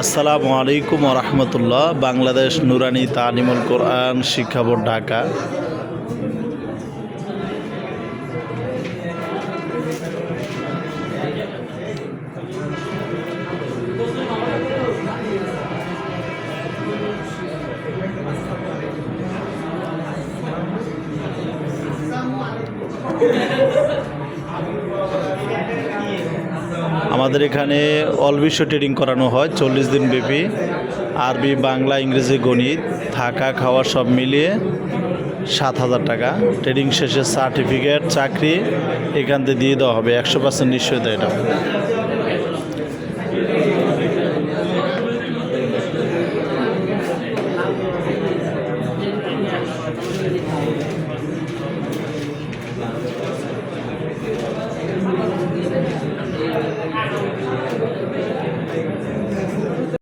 আসসালামু আলাইকুম রহমতুল্লাহ। বাংলাদেশ নুরানি তালিমুল কোরআন শিক্ষা বোর্ড ঢাকা। আমাদের এখানে অল বিশ্ব ট্রেডিং করানো হয়, চল্লিশ দিন ব্যাপী। আরবি, বাংলা, ইংরেজি, গণিত, থাকা, খাওয়া সব মিলিয়ে সাত হাজার টাকা। ট্রেডিং শেষে সার্টিফিকেট চাকরি এখান থেকে দিয়ে দেওয়া হবে, একশো পার্সেন্ট নিশ্চয়তা এটা।